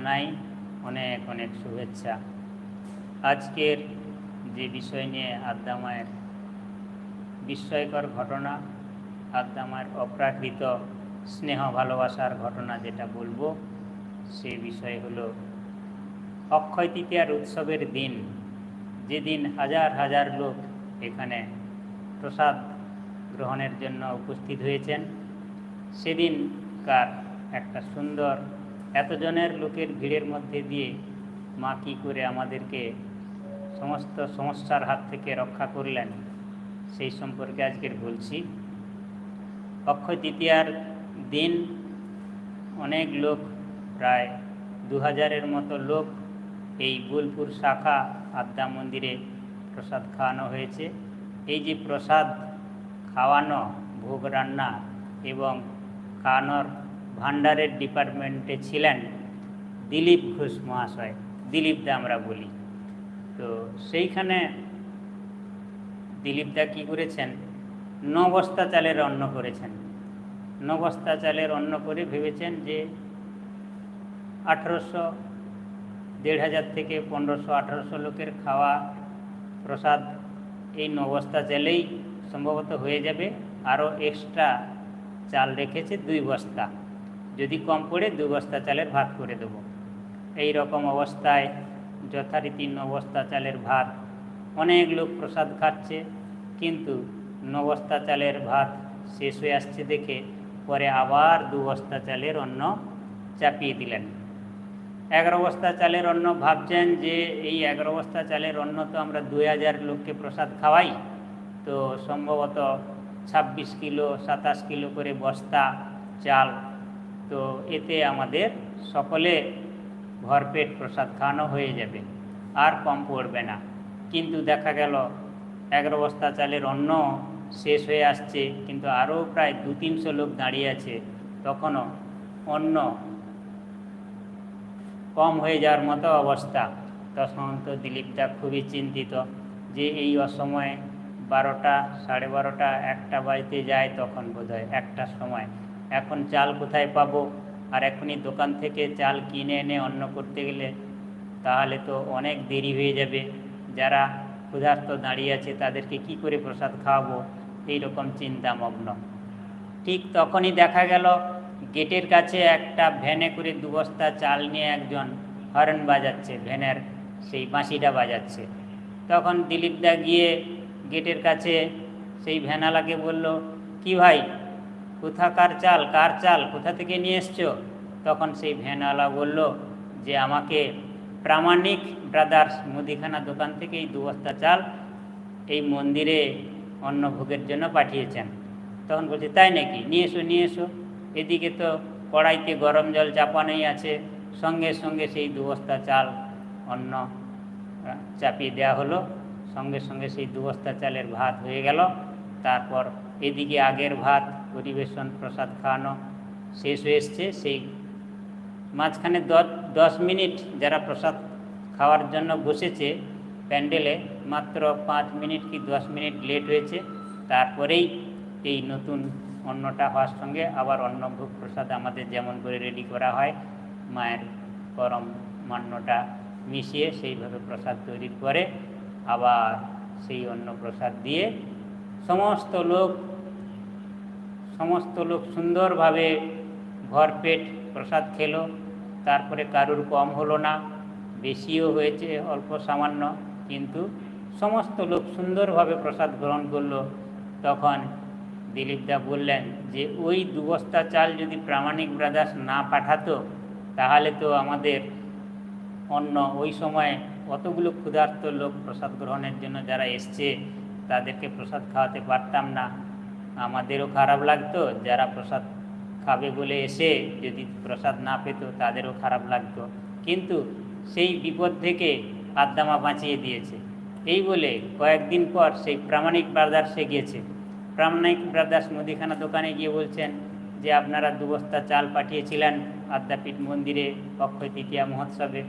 জানাই অনেক অনেক শুভেচ্ছা। আজকের যে বিষয় নিয়ে আদ্দামায়ের বিস্ময়কর ঘটনা, আদ্দামায়ের অপ্রাকৃত স্নেহ ভালোবাসার ঘটনা যেটা বলব, সে বিষয় হলো অক্ষয় তৃতীয়ার উৎসবের দিন। যেদিন হাজার হাজার লোক এখানে প্রসাদ গ্রহণের জন্য উপস্থিত হয়েছেন, সেদিনকার একটা সুন্দর এতজনের লোকের ভিড়ের মধ্যে দিয়ে মা কী করে আমাদেরকে সমস্ত সমস্যার হাত থেকে রক্ষা করলেন, সেই সম্পর্কে আজকের বলছি। অক্ষয় তৃতীয়ার দিন অনেক লোক, প্রায় দু হাজারের মতো লোক এই বোলপুর শাখা আদ্যা মন্দিরে প্রসাদ খাওয়ানো হয়েছে। এই যে প্রসাদ খাওয়ানো, ভোগ রান্না এবং খাওয়ানোর ভান্ডারের ডিপার্টমেন্টে ছিলেন দিলীপ ঘোষ মহাশয়। দিলীপ দা আমরা বলি। তো সেইখানে দিলীপ দা কী করেছেন? ন বস্তা চালের অন্ন করেছেন। ন বস্তা চালের অন্ন করে ভেবেছেন যে আঠেরোশো দেড় হাজার থেকে পনেরোশো আঠেরোশো লোকের খাওয়া প্রসাদ এই নবস্তা চালেই সম্ভবত হয়ে যাবে। আরও এক্সট্রা চাল রেখেছে দুই বস্তা। যদি কম পড়ে দু বস্তা চালের ভাত করে দেব। এই রকম অবস্থায় যথারীতি নবস্তা চালের ভাত। অনেক লোক প্রসাদ খাচ্ছে, কিন্তু নবস্তা চালের ভাত শেষ হয়ে আসছে দেখে পরে আবার দু বস্তা চালের অন্ন চাপিয়ে দিলেন। এগারো বস্তা চালের অন্ন ভাবছেন যে এই এগারো বস্তা চালের অন্ন তো আমরা দুই হাজার লোককে প্রসাদ খাওয়াই, তো সম্ভবত ছাব্বিশ কিলো, সাতাশ কিলো করে বস্তা, চাল তো এতে আমাদের সকলে ভরপেট প্রসাদ খাওয়ানো হয়ে যাবে। আর কম পড়বে না। কিন্তু দেখা গেল, এগারো বস্তা চালের অন্ন শেষ হয়ে আসছে, কিন্তু আরও প্রায় দু তিনশো লোক দাঁড়িয়ে আছে। তখনও অন্য কম হয়ে যাওয়ার মতো অবস্থা। তখন তো দিলীপটা খুবই চিন্তিত যে এই অসময়ে বারোটা, সাড়ে বারোটা, একটা বাজতে যায় তখন বোধহয়, একটা সময়। এখন চাল কোথায় পাবো? আর এখনই দোকান থেকে চাল কিনে এনে অন্ন করতে গেলে তাহলে তো অনেক দেরি হয়ে যাবে। যারা ক্ষুধার্ত দাঁড়িয়ে আছে তাদেরকে কি করে প্রসাদ খাওয়াবো? এইরকম চিন্তামগ্ন। ঠিক তখনই দেখা গেল, গেটের কাছে একটা ভ্যানে করে দু বস্তা চাল নিয়ে একজন হর্ন বাজাচ্ছে, ভ্যানের সেই বাঁশিটা বাজাচ্ছে। তখন দিলীপদা গিয়ে গেটের কাছে সেই ভ্যানালাকে বলল, কি ভাই কোথাকার চাল, কার চাল, কোথা থেকে নিয়ে এসছো? তখন সেই ভ্যানওয়ালা বলল, যে আমাকে প্রামাণিক ব্রাদার্স মুদিখানা দোকান থেকে এই দু বস্তা চাল এই মন্দিরে অন্নভোগের জন্য পাঠিয়েছেন। তখন বলছে, তাই নাকি? নিয়ে এসো নিয়ে এসো। এদিকে তো কড়াইতে গরম জল চাপানোই আছে। সঙ্গে সঙ্গে সেই দু বস্তা চাল, অন্ন চাপিয়ে দেওয়া হলো। সঙ্গে সঙ্গে সেই দু বস্তা চালের ভাত হয়ে গেল। তারপর এদিকে আগের ভাত, পরিবেশন, প্রসাদ খাওয়ানো শেষ হয়ে এসছে। সেই মাঝখানে দশ মিনিট যারা প্রসাদ খাওয়ার জন্য বসেছে প্যান্ডেলে, মাত্র পাঁচ মিনিট কি দশ মিনিট লেট হয়েছে। তারপরেই এই নতুন অন্নটা হওয়ার সঙ্গে আবার অন্নভোগ প্রসাদ আমাদের যেমন করে রেডি করা হয়, মায়ের পরম মান্যটা মিশিয়ে সেইভাবে প্রসাদ তৈরি করে আবার সেই অন্ন প্রসাদ দিয়ে সমস্ত লোক সমস্ত লোক সুন্দরভাবে ভরপেট প্রসাদ খেলো। তারপরে কারুর কম হলো না, বেশিও হয়েছে, অল্প সামান্য। কিন্তু সমস্ত লোক সুন্দরভাবে প্রসাদ গ্রহণ করল। তখন দিলীপদা বললেন যে, ওই দু বস্তা চাল যদি প্রামাণিক ব্রাদার্স না পাঠাতো, তাহলে তো আমাদের অন্য ওই সময় অতগুলো ক্ষুধার্ত লোক প্রসাদ গ্রহণের জন্য যারা এসছে তাদেরকে প্রসাদ খাওয়াতে পারতাম না। আমাদেরও খারাপ লাগতো, যারা প্রসাদ খাবে বলে এসে যদি প্রসাদ না পেত, তাদেরও খারাপ লাগতো। কিন্তু সেই বিপদ থেকে আদ্দামা বাঁচিয়ে দিয়েছে। এই বলে কয়েকদিন পর সেই প্রামাণিক ব্রাদার্সে গিয়েছে। প্রামাণিক ব্রাদার্স মুদিখানা দোকানে গিয়ে বলছেন যে, আপনারা দু বস্তা চাল পাঠিয়েছিলেন আদ্যাপীঠ মন্দিরে অক্ষয় তৃতীয়া মহোৎসবে।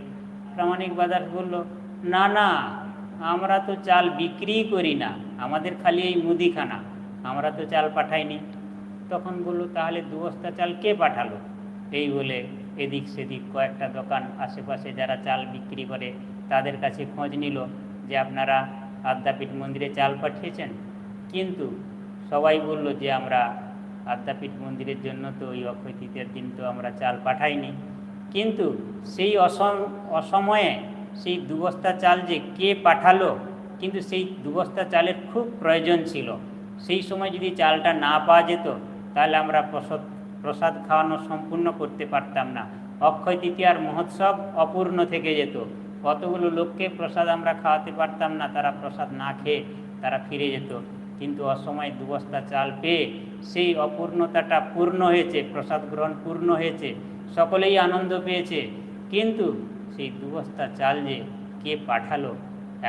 প্রামাণিক ব্রাদার্স বলল, না না, আমরা তো চাল বিক্রি করি না। আমাদের খালি এই মুদিখানা। আমরা তো চাল পাঠাইনি। তখন বলল, তাহলে দু বস্তা চাল কে পাঠালো? এই বলে এদিক সেদিক কয়েকটা দোকান, আশেপাশে যারা চাল বিক্রি করে, তাদের কাছে খোঁজ নিল যে আপনারা আদ্যাপীঠ মন্দিরে চাল পাঠিয়েছেন। কিন্তু সবাই বলল যে আমরা আদ্যাপীঠ মন্দিরের জন্য তো ওই অক্ষয় তৃতীয়ার দিন তো আমরা চাল পাঠাইনি। কিন্তু সেই অসম, অসময়ে সেই দুবস্তা চাল যে কে পাঠালো কিন্তু সেই দুবস্তা চালের খুব প্রয়োজন ছিল। সেই সময় যদি চালটা না পাওয়া যেত, তাহলে আমরা প্রসাদ প্রসাদ খাওয়ানো সম্পূর্ণ করতে পারতাম না। অক্ষয় তৃতীয়ার মহোৎসব অপূর্ণ থেকে যেত। কতগুলো লোককে প্রসাদ আমরা খাওয়াতে পারতাম না, তারা প্রসাদ না খেয়ে তারা ফিরে যেত। কিন্তু অসময় দুবস্তা চাল পেয়ে সেই অপূর্ণতাটা পূর্ণ হয়েছে, প্রসাদ গ্রহণ পূর্ণ হয়েছে, সকলেই আনন্দ পেয়েছে। কিন্তু সেই দুবস্তা চাল যে কে পাঠালো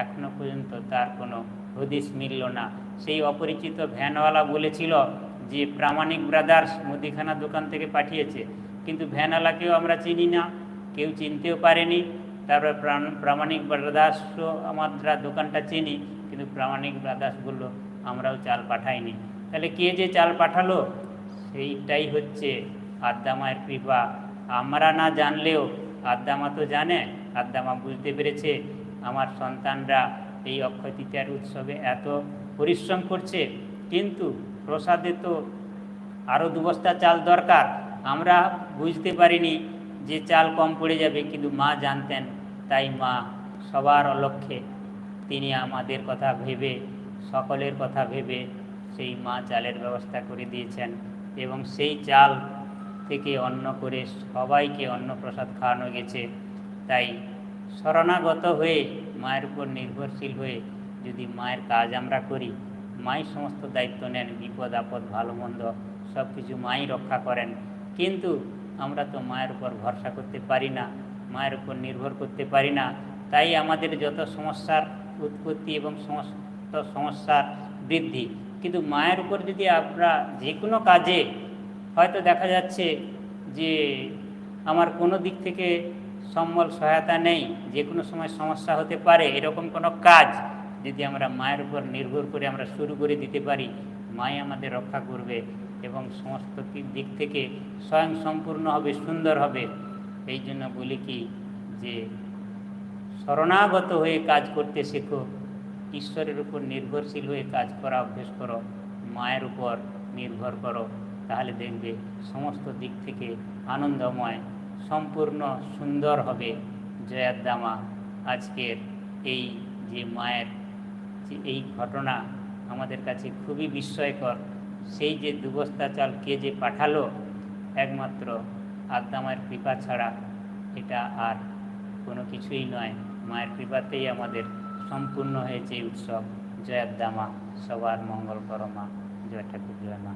এখনও পর্যন্ত তার কোনো হদিস মিলল না। সেই অপরিচিত ভ্যানওয়ালা বলেছিল যে, প্রামাণিক ব্রাদার্স মুদিখানা দোকান থেকে পাঠিয়েছে। কিন্তু ভ্যানওয়ালাকেও আমরা চিনি না, কেউ চিনতেও পারেনি। তারপরে প্রামাণিক ব্রাদার্সও আমরা দোকানটা চিনি, কিন্তু প্রামাণিক ব্রাদার্স বলল, আমরাও চাল পাঠাইনি। তাহলে কে যে চাল পাঠালো? সেইটাই হচ্ছে আদ্দামায়ের কৃপা। আমরা না জানলেও আদ্দামা তো জানে, আদ্দামা বুঝতে পেরেছে আমার সন্তানরা এই অক্ষয় তৃতীয়ার উৎসবে এত পরিশ্রম করছে, কিন্তু প্রসাদে তো আরও দুবস্তা চাল দরকার। আমরা বুঝতে পারিনি যে চাল কম পড়ে যাবে, কিন্তু মা জানতেন, তাই মা সবার অলক্ষ্যে তিনি আমাদের কথা ভেবে, সকলের কথা ভেবে সেই মা চালের ব্যবস্থা করে দিয়েছেন এবং সেই চাল থেকে অন্ন করে সবাইকে অন্ন প্রসাদ খাওয়ানো গেছে। তাই শরণাগত হয়ে মায়ের উপর নির্ভরশীল হয়ে যদি মায়ের কাজ আমরা করি, মাই সমস্ত দায়িত্ব নেন, বিপদ, আপদ, ভালো, মন্দ সব কিছু মাই রক্ষা করেন। কিন্তু আমরা তো মায়ের উপর ভরসা করতে পারি না, মায়ের উপর নির্ভর করতে পারি না। তাই আমাদের যত সমস্যার উৎপত্তি এবং সমস্ত সমস্যার বৃদ্ধি, কিন্তু মায়ের উপর যদি আমরা যে কোনো কাজে, হয়তো দেখা যাচ্ছে যে আমার কোনো দিক থেকে সম্বল সহায়তা নেই, যে কোনো সময় সমস্যা হতে পারে, এরকম কোনো কাজ যদি আমরা মায়ের উপর নির্ভর করে আমরা শুরু করে দিতে পারি, মাই আমাদের রক্ষা করবে এবং সমস্ত দিক থেকে স্বয়ং সম্পূর্ণ হবে, সুন্দর হবে। এই জন্য বলি কি যে শরণাগত হয়ে কাজ করতে শেখো, ঈশ্বরের উপর নির্ভরশীল হয়ে কাজ করা অভ্যেস করো, মায়ের উপর নির্ভর করো, তাহলে দেখবে সমস্ত দিক থেকে আনন্দময় সম্পূর্ণ সুন্দর হবে। জয়ার দামা আজকের এই যে মায়ের যে এই ঘটনা আমাদের কাছে খুবই বিস্ময়কর, সেই যে দুবস্তা চাল কে যে পাঠালো, একমাত্র আদ্দামায়ের কৃপা ছাড়া এটা আর কোনো কিছুই নয়। মায়ের কৃপাতেই আমাদের সম্পূর্ণ হয়েছে উৎসব। জয়াদ্দামা, সবার মঙ্গল করমা জয় ঠাকুর, জয় মা।